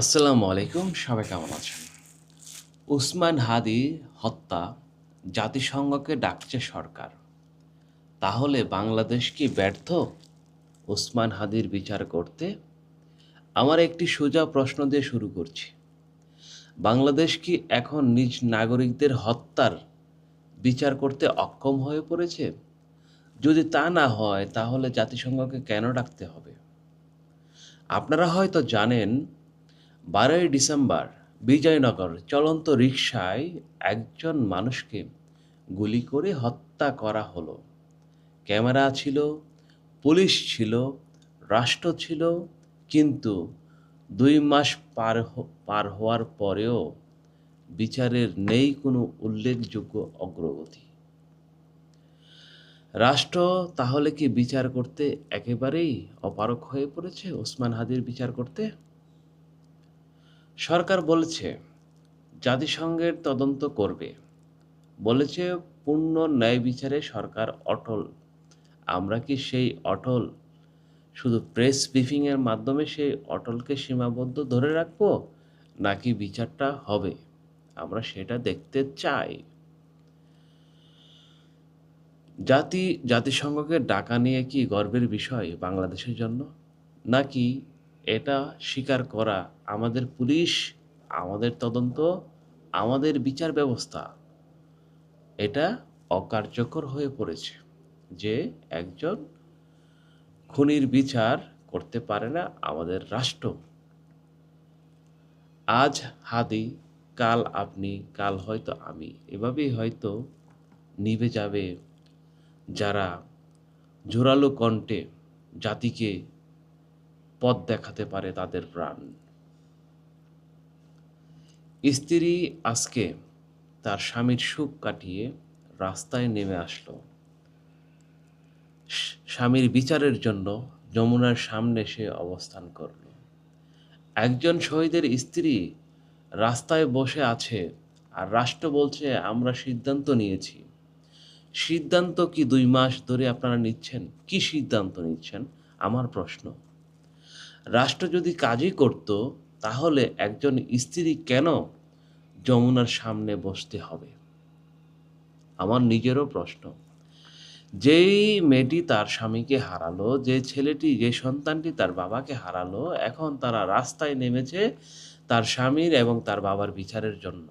আসসালামু আলাইকুম, সবাই কেমন আছেন? উসমান হাদি হত্যা জাতিসংঘকে ডাকছে সরকার। তাহলে বাংলাদেশ কি ব্যর্থ? উসমান হাদির বিচার করতে আমার একটি সোজা প্রশ্ন দিয়ে শুরু করছি। বাংলাদেশ কি এখন নিজ নাগরিকদের হত্যার বিচার করতে অক্ষম হয়ে পড়েছে? যদি তা না হয়, তাহলে জাতিসংঘকে কেন ডাকতে হবে? আপনারা হয়তো জানেন বারোই ডিসেম্বর বিজয়নগর চলন্ত রিকশায় একজন মানুষকে গুলি করে হত্যা করা হলো। ক্যামেরা ছিল, পুলিশ ছিল, রাষ্ট্র ছিল, কিন্তু দুই মাস পার পার হওয়ার পরেও বিচারের নেই কোনো উল্লেখযোগ্য অগ্রগতি। রাষ্ট্র তাহলে কি বিচার করতে একেবারেই অপারক হয়ে পড়েছে? ওসমান হাদির বিচার করতে? সরকার বলেছে, জাতিসংঘের তদন্ত করবে। বলেছে, পূর্ণ ন্যায় বিচারে সরকার অটল। আমরা কি সেই অটল? শুধু প্রেস ব্রিফিংয়ের মাধ্যমে সেই অটলকে সীমাবদ্ধ ধরে রাখব, নাকি বিচারটা হবে? আমরা সেটা দেখতে চাই। জাতি, জাতিসংঘকে ডাকা নিয়ে কি গর্বের বিষয় বাংলাদেশের জন্য? নাকি এটা স্বীকার করা আমাদের পুলিশ, আমাদের তদন্ত, আমাদের বিচার ব্যবস্থা, এটা অকার্যকর হয়ে পড়েছে যে একজন খুনির বিচার করতে পারে না আমাদের রাষ্ট্র। আজ হাদি, কাল আপনি, কাল হয়তো আমি, এভাবেই হয়তো নিভে যাবে যারা জোরালো কণ্ঠে জাতিকে পথ দেখাতে পারে তাদের প্রাণ। স্ত্রী আজকে তার স্বামীর সুখ কাটিয়ে রাস্তায় নেমে আসলো। স্বামীর বিচারের জন্য যমুনার সামনে সে অবস্থান করল। একজন শহীদের স্ত্রী রাস্তায় বসে আছে আর রাষ্ট্র বলছে, আমরা সিদ্ধান্ত নিয়েছি। সিদ্ধান্ত কি দুই মাস ধরে আপনারা নিচ্ছেন? কি সিদ্ধান্ত নিচ্ছেন? আমার প্রশ্ন। রাষ্ট্র যদি কাজই করত, তাহলে একজন স্ত্রী কেন যমুনার সামনে বসতে হবে? আমার নিজেরও প্রশ্ন। যেই মেয়েটি তার স্বামীকে হারালো, যে ছেলেটি, যে সন্তানটি তার বাবাকে হারালো, এখন তারা রাস্তায় নেমেছে তার স্বামীর এবং তার বাবার বিচারের জন্য।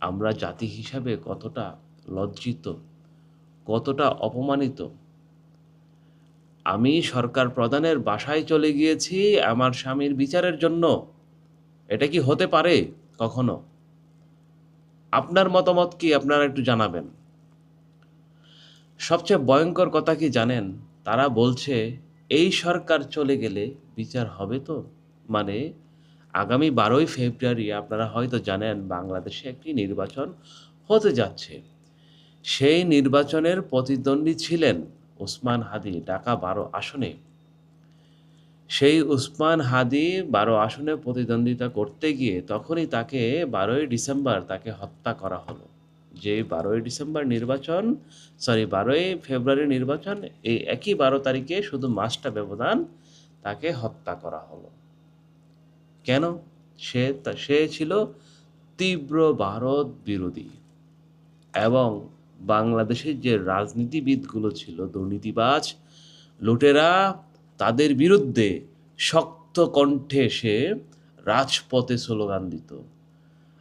আমরা জাতি হিসাবে কতটা লজ্জিত, কতটা অপমানিত আমি সরকার প্রধানের বাসায় চলে গিয়েছি, আমার স্বামীর বিচারের জন্য। এটা কি হতে পারে কখনো? আপনার মতামত কি? আপনারা একটু জানাবেন। সবচেয়ে ভয়ঙ্কর কথা কি জানেন? তারা বলছে, এই সরকার চলে গেলে বিচার হবে তো? মানে আগামী বারোই ফেব্রুয়ারি আপনারা হয়তো জানেন, বাংলাদেশে একটি নির্বাচন হতে যাচ্ছে। সেই নির্বাচনের প্রতিদ্বন্দ্বী ছিলেন ওসমান হাদি ঢাকা বারো আসনে। সেই উসমান হাদি বারো আসনে প্রতিদ্বন্দ্বিতা করতে গিয়ে তখনই তাকে বারোই ডিসেম্বর তাকে হত্যা করা হলো। যে বারোই ডিসেম্বর নির্বাচন সরি বারোই ফেব্রুয়ারি নির্বাচন, এই একই বারো তারিখে শুধু মাসটা ব্যবধান তাকে হত্যা করা হলো। কেন? সে সে ছিল তীব্র ভারত বিরোধী এবং বাংলাদেশের যে রাজনীতিবিদগুলো ছিল, দুর্নীতিবাজ লুটেরা, তাদের বিরুদ্ধে শক্ত কণ্ঠে সে রাজপথে স্লোগান দিত।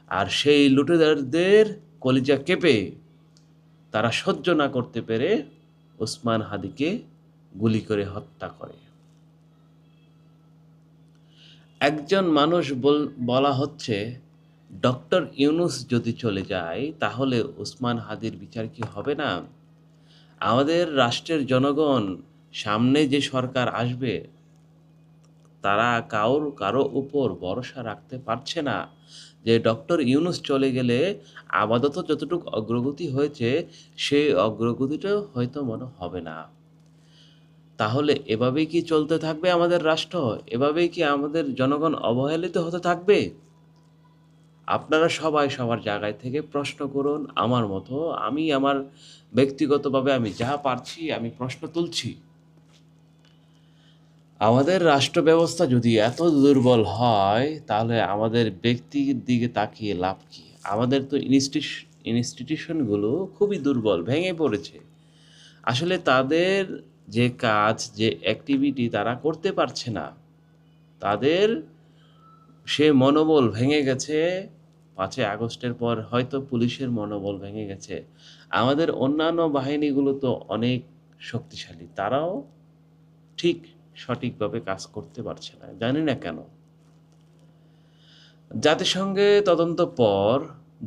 আর সেই লুটেরাদের কলিজা কেঁপে তারা সহ্য না করতে পেরে ওসমান হাদিকে গুলি করে হত্যা করে। একজন মানুষ বলা হচ্ছে ডক্টর ইউনুস যদি চলে যায়, তাহলে ওসমান হাদির বিচার কি হবে না? আমাদের রাষ্ট্রের জনগণ সামনে যে সরকার আসবে, তারা কারোর কারও উপর ভরসা রাখতে পারছে না যে ডক্টর ইউনুস চলে গেলে আপাতত যতটুকু অগ্রগতি হয়েছে, সেই অগ্রগতিটাও হয়তো মনে হবে না। তাহলে এভাবেই কি চলতে থাকবে আমাদের রাষ্ট্র? এভাবেই কি আমাদের জনগণ অবহেলিত হতে থাকবে? আপনারা সবাই সবার জায়গায় থেকে প্রশ্ন করুন, আমার মতো আমি আমার ব্যক্তিগতভাবে আমি যা পারছি, আমি প্রশ্ন তুলছি। আমাদের রাষ্ট্র ব্যবস্থা যদি এত দুর্বল হয়, তাহলে আমাদের ব্যক্তির দিকে তাকিয়ে লাভ কি? আমাদের তো ইনস্টিটিউশ, ইনস্টিটিউশনগুলো খুবই দুর্বল, ভেঙে পড়েছে। আসলে তাদের যে কাজ, যে অ্যাক্টিভিটি তারা করতে পারছে না, তাদের সে মনোবল ভেঙে গেছে। পাঁচই আগস্টের পর হয়তো পুলিশের মনোবল ভেঙে গেছে। আমাদের অন্যান্য বাহিনীগুলো তো অনেক শক্তিশালী। তারাও ঠিক সঠিকভাবে কাজ করতে পারছে না, জানি না কেন। জাতিসংঘে তদন্ত পর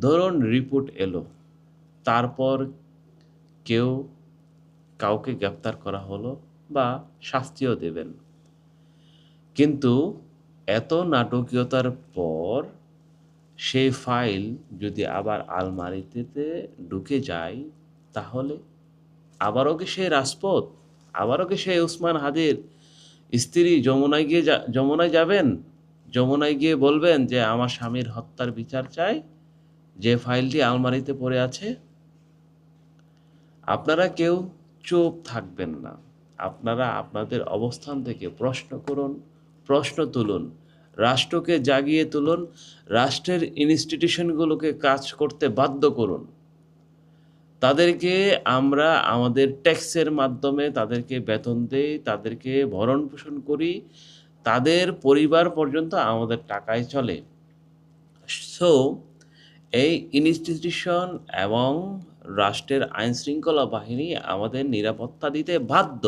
ধরুন রিপোর্ট এলো, তারপর কেউ কাউকে গ্রেপ্তার করা হলো বা শাস্তিও দেবেন। কিন্তু এত নাটকীয়তার পর সেই ফাইল যদি আবার আলমারিতে ঢুকে যায়, তাহলে আবারও কি সেই রাজপথ? আবারও কি সেই উসমান হাদির স্ত্রী যমুনায় গিয়ে যমুনায় যাবেন? যমুনায় গিয়ে বলবেন যে আমার স্বামীর হত্যার বিচার চাই, যে ফাইলটি আলমারিতে পড়ে আছে। আপনারা কেউ চুপ থাকবেন না। আপনারা আপনাদের অবস্থান থেকে প্রশ্ন করুন। প্রশ্ন তুলুন, রাষ্ট্রকে জাগিয়ে তুলুন, রাষ্ট্রের ইনস্টিটিউশনগুলোকে কাজ করতে বাধ্য করুন। তাদেরকে আমরা আমাদের ট্যাক্সের মাধ্যমে তাদেরকে বেতন দেই, তাদেরকে ভরণ পোষণ করি, তাদের পরিবার পর্যন্ত আমাদের টাকায় চলে। সো এই ইনস্টিটিউশন এবং রাষ্ট্রের আইন শৃঙ্খলা বাহিনী আমাদের নিরাপত্তা দিতে বাধ্য।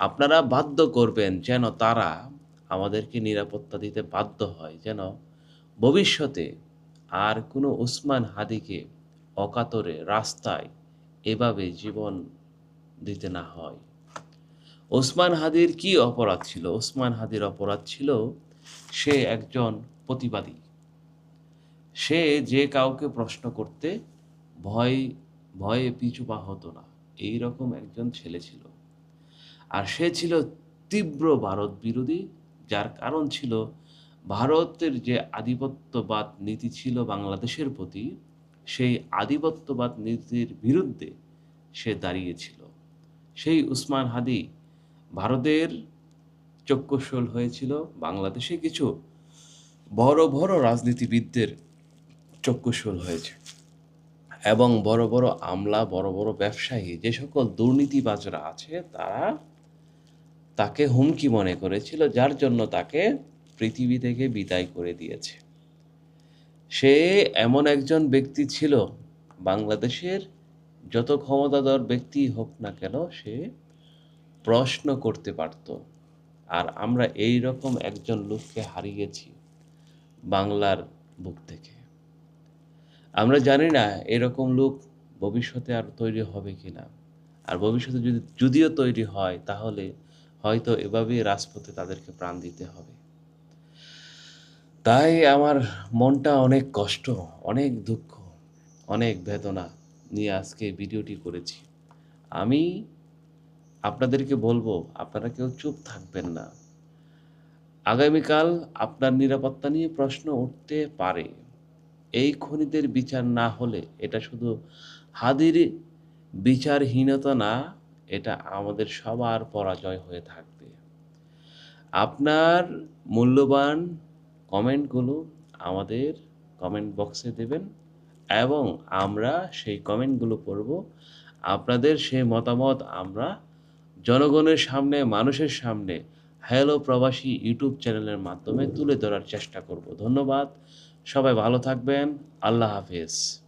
আপনারা বাধ্য করবেন যেন তারা আমাদেরকে নিরাপত্তা দিতে বাধ্য হয়, যেন ভবিষ্যতে আর কোনো উসমান হাদিকে অকাতরে রাস্তায় এভাবে জীবন দিতে না হয়। ওসমান হাদির কি অপরাধ ছিল? ওসমান হাদির অপরাধ ছিল সে একজন প্রতিবাদী। সে যে কাউকে প্রশ্ন করতে ভয়, ভয়ে পিছু পা হতো না। এই রকম একজন ছেলে ছিল। আর সে ছিল তীব্র ভারত বিরোধী, যার কারণ ছিল ভারতের যে আধিপত্যবাদ নীতি ছিল বাংলাদেশের প্রতি, সেই আধিপত্যবাদ নীতির বিরুদ্ধে সে দাঁড়িয়েছিল। সেই উসমান হাদি ভারতের চক্ষুশূল হয়েছিল। বাংলাদেশে কিছু বড় বড় রাজনীতিবিদদের চক্ষুশূল হয়েছে এবং বড় বড় আমলা, বড় বড় ব্যবসায়ী, যে সকল দুর্নীতিবাজরা আছে, তারা তাকে হুমকি মনে করেছিল, যার জন্য তাকে পৃথিবী থেকে বিদায় করে দিয়েছে। সে এমন একজন ব্যক্তি ছিল, বাংলাদেশের যত ক্ষমতাধর ব্যক্তি হোক না কেন, সে প্রশ্ন করতে পারত, আর আমরা এই রকম একজন লোককে হারিয়েছি বাংলার বুক থেকে। আমরা জানি না এরকম লোক ভবিষ্যতে আর তৈরি হবে কি না আর ভবিষ্যতে যদি, যদিও তৈরি হয়, তাহলে হয়তো এভাবেই রাজপথে তাদেরকে প্রাণ দিতে হবে। তাই আমার মনটা অনেক কষ্ট, অনেক দুঃখ, অনেক বেদনা নিয়ে আজকে ভিডিওটি করেছি। আমি আপনাদেরকে বলব, আপনারা কেউ চুপ থাকবেন না। আগামীকাল আপনার নিরাপত্তা নিয়ে প্রশ্ন উঠতে পারে। এই খনিদের বিচার না হলে এটা শুধু হাদির বিচারহীনতা না এটা আমাদের সবার পরাজয় হয়ে থাকবে। আপনার মূল্যবান কমেন্টগুলো আমাদের কমেন্ট বক্সে দেবেন এবং আমরা সেই কমেন্টগুলো পড়ব। আপনাদের সেই মতামত আমরা জনগণের সামনে, মানুষের সামনে হ্যালো প্রবাসী ইউটিউব চ্যানেলের মাধ্যমে তুলে ধরার চেষ্টা করব। ধন্যবাদ। সবাই ভালো থাকবেন। আল্লাহ হাফেজ।